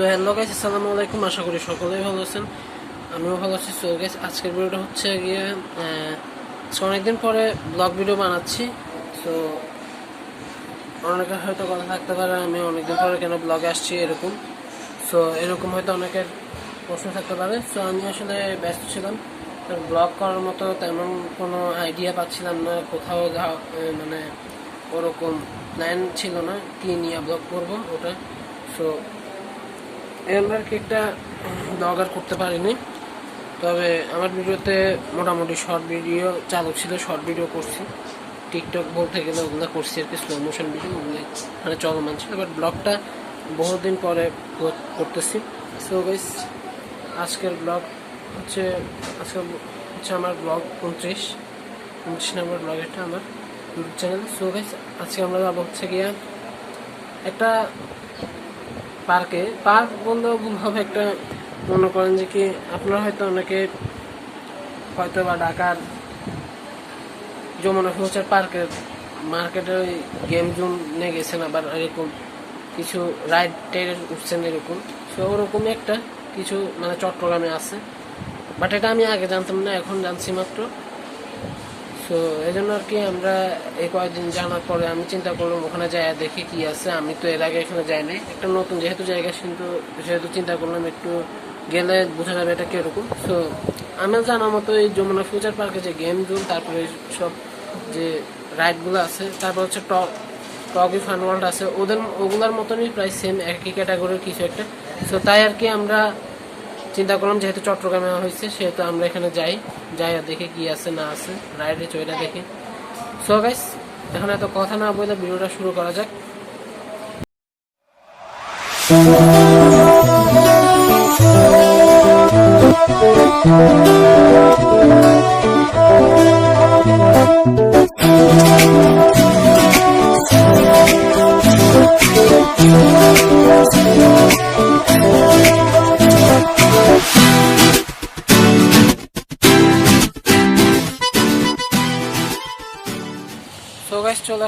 So hello guys আসসালামু আলাইকুম। আশা করি সকলেই ভালো আছেন। আমিও ভালো আছি। সো গাইস আজকের ভিডিওটা হচ্ছে গিয়ে অনেকদিন পরে ব্লগ ভিডিও বানাচ্ছি। তো অনেকের হয়তো কথা থাকতে পারে, আমি অনেকদিন পরে কেন ব্লগে আসছি এরকম। সো এরকম হয়তো অনেকের প্রশ্ন থাকতে পারে। সো আমি আসলে ব্যস্ত ছিলাম। ব্লগ করার মতো তেমন কোনো আইডিয়া পাচ্ছিলাম না। কোথাও মানে ওরকম প্ল্যান ছিল না কি নিয়ে ব্লগ করব ওটা। সো এর আর কি একটা ব্লগ করতে পারিনি। তবে আমার ভিডিওতে মোটামুটি শর্ট ভিডিও চালু ছিল শর্ট ভিডিও করছি। টিকটক বলতে গেলে ওগুলো করছি আর কি স্লো মোশন ভিডিও ওগুলো মানে চলমান ছিল বাট ব্লগটা বহুদিন পরে করতেছি। সো গাইস আজকের ব্লগ হচ্ছে আজকে হচ্ছে আমার ব্লগ উনত্রিশ উনত্রিশ নম্বর ব্লগ এটা আমার ইউটিউব চ্যানেল সো গাইস আজকে আমরা যাব হচ্ছে গিয়া একটা পার্কে, পার্ক বললেও ভুল একটা মনে করেন যে কি আপনারা হয়তো অনেকে হয়তো বা ঢাকার যমুনা ফিউচার পার্কের মার্কেটে ওই গেম জোন নিয়ে গেছেন আবার এরকম কিছু রাইড টাইডের উঠছেন এরকম। সো ওরকমই একটা কিছু মানে চট্টগ্রামে আছে। বাট এটা আমি আগে জানতাম না, এখন জানছি মাত্র। তো এই জন্য আর কি আমরা এই কয়েকদিন জানার পরে আমি চিন্তা করলাম, ওখানে যাই দেখি কি আছে। আমি তো এর আগে এখানে যাই নাই একটা নতুন যেহেতু জায়গা কিন্তু সেহেতু চিন্তা করলাম একটু গেলে বোঝা যাবে এটা কীরকম। তো আমার জানা মতো এই যমুনা ফিউচার পার্কে যে গেম জোন, তারপরে সব যে রাইডগুলো আছে, তারপর হচ্ছে টক টগি ফান ওয়ার্ল্ড আছে, ওদের, ওগুলোর মতনই প্রায় সেম একই ক্যাটাগরির কিছু একটা। তো তাই আর কি আমরা চিন্তা করলাম যেহেতু চট্টগ্রামে হয়েছে, সেহেতু আমরা এখানে যাই যাই আর দেখে কি আছে, না আছে রাইডে চইটা দেখে। সো গাইস এখন এত কথা না বলে ভিডিওটা শুরু করা যাক। সো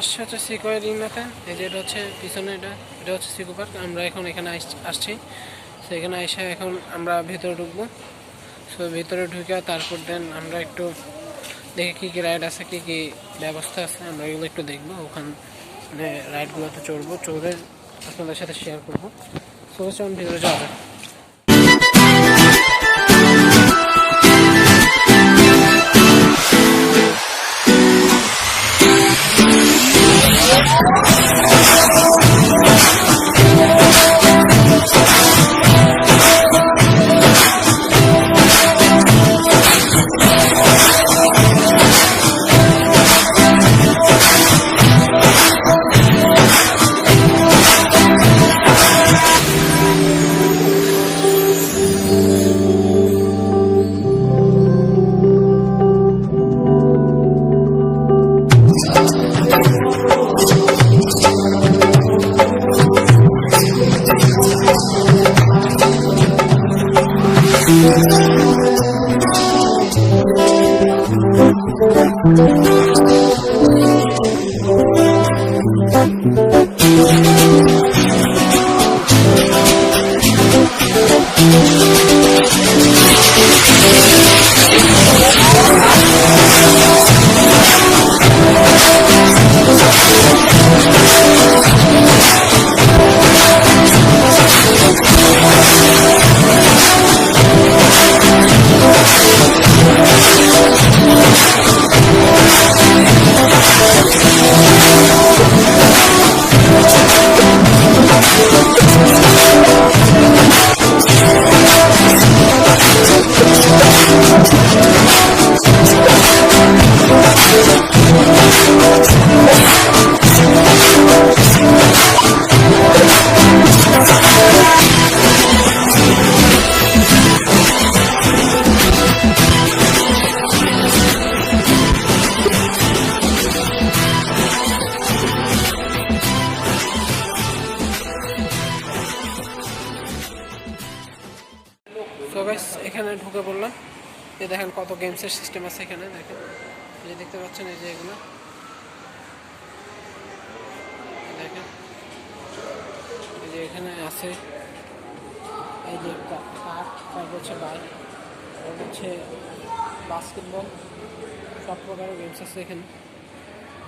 আসছে হচ্ছে সিকোয়ের রিংনাতে এই যে এটা হচ্ছে পিছনে এটা এটা হচ্ছে সিকো পার্ক আমরা এখন এখানে আস- আসছি। তো এখানে এসে এখন আমরা ভেতরে ঢুকবো। সো ভেতরে ঢুকে তারপর দেন আমরা একটু দেখি কী কী রাইড আছে, কী কী ব্যবস্থা আছে। আমরা এগুলো একটু দেখব। ওখানে মানে রাইডগুলোতে চড়বো। চড়ে আপনাদের সাথে শেয়ার করব। সো চলুন ভিতরে যাওয়া সো গাইস এখানে ঢুকে পড়লাম। এই দেখেন কত গেমসের সিস্টেম আছে এখানে, দেখেন। যে দেখতে পাচ্ছেন, এই যে এগুলো। দেখেন। এই যে এখানে আছে, এই যে কাঠ তারপর হচ্ছে বাইক হচ্ছে বাস্কেটবল সব প্রকারের গেমস আছে এখানে।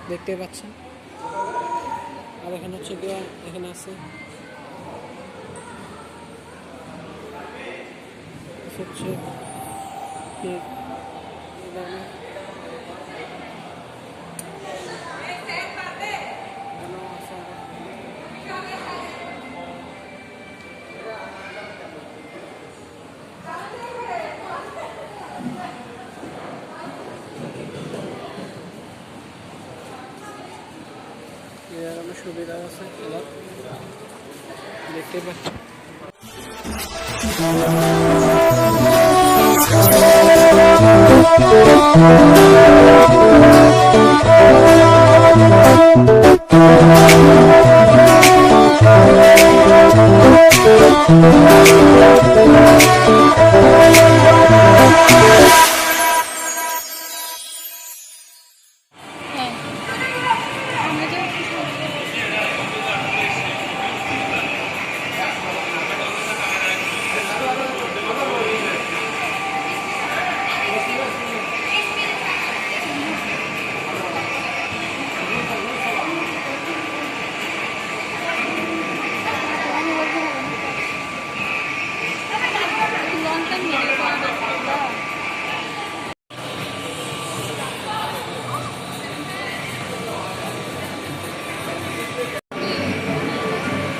দেখতে পাচ্ছেন। আর এখানে হচ্ছে এখানে আছে হচ্ছে কি এই ধরনের এখানেও আছে আরও। এই ধরনের সুবিধা আছে খেলার দেখতে পাচ্ছি হ্যাঁ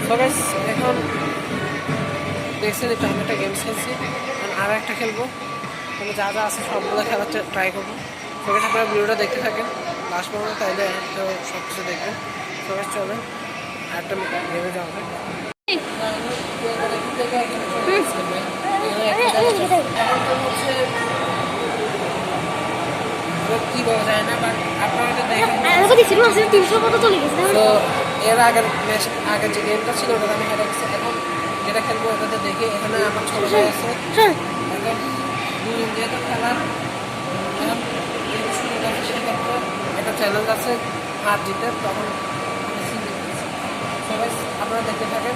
তো এখন দেখছেন একটু আমি একটা গেমস খেলছি এখন আর একটা খেলব মানে যা যা আছে সবগুলো খেলার ট্রাই করব তো guys, আপনারা ভিডিওটা দেখতে থাকেন লাস্ট পর্যন্ত তাইলে তো সব কিছু দেখবেন তো guys, চলেন একটা গেমে যাওয়া হবে কি বলা যায় না বাট আপনারা এটা দেখেন তিনশো কত চলে গেছে তো এর আগের ম্যাচ আগের যে গেমটা ছিল ওটা আমি হেরে গেছি এখন যেটা খেলব ওটাতে দেখে। এখানে আমার ছোট ভাই আছে। হ্যাঁ। এখন দুই ইন্ডিয়াতে খেলার একটা চ্যালেঞ্জ আছে। হার জিতে তখন সবাই আপনারা দেখতে থাকেন।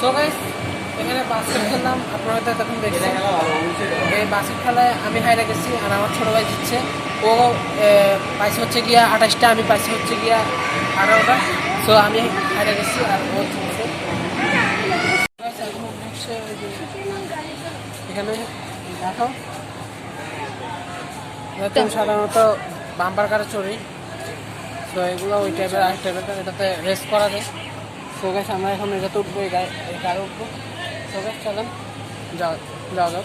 সো গাইস এখানে আমি হাইরে গেছি আর আমার ভাই জিতছে। ও হচ্ছে গিয়া আঠাশটা, আমি হচ্ছে গিয়া আঠারোটা। সো আমি হাইরে গেছি আর এখন দেখো সাধারণত বাম্পার কারে চড়ি। তো এগুলো ওই টাইপের আরেক টাইপের এটাতে রেস্ট করা যায়। তো গ্যাস আমরা এখন এটাতে উঠবো এই গায়ে এই কারে উঠবো। তো গ্যাস চলেন। যাও যাও যাও।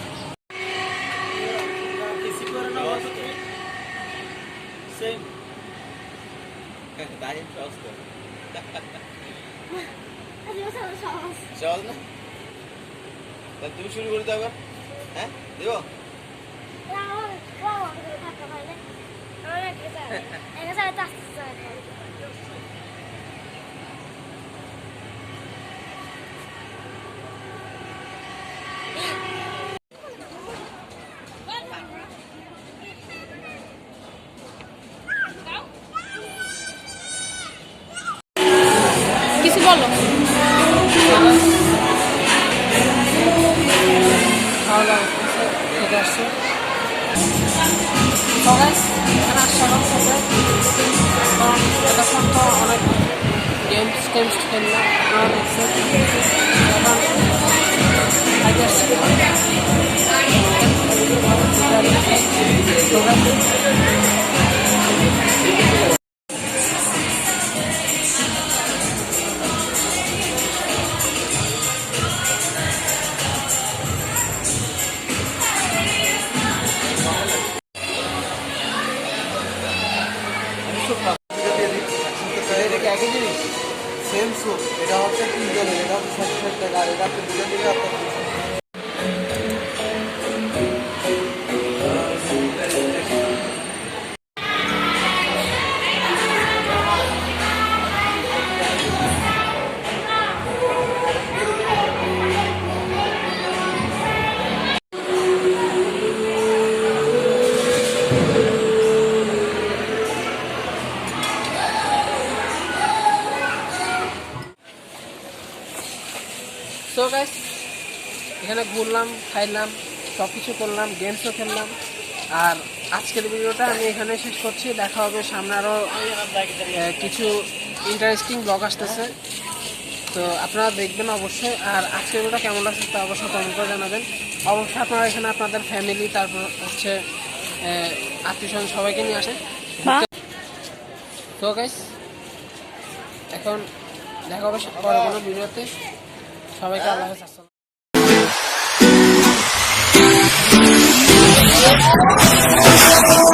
চল না। তা তুমি শুরু করে দাও হ্যাঁ? দেব? কিছু বলো। খাওয়া দাওয়া করতেছে, খেতে আসছে তো guys, এখানে আসছিলাম খেতে। এখানে ঘুরলাম খাইলাম সব কিছু করলাম গেমসও খেললাম। আর আজকের ভিডিওটা আমি এখানে শেষ করছি। দেখা হবে সামনে আরও কিছু ইন্টারেস্টিং ব্লগ আসতেছে। তো আপনারা দেখবেন অবশ্যই। আর আজকের ভিডিওটা কেমন লাগছে তা অবশ্যই কমেন্ট করে জানাবেন। অবশ্যই আপনারা এখানে আপনাদের ফ্যামিলি তারপর হচ্ছে আত্মীয় স্বজন সবাইকে নিয়ে আসেন। তো গাইস এখন দেখা হবে পরে কোনো ভিডিওতে। সবাইকে আল্লাহ フフフフ。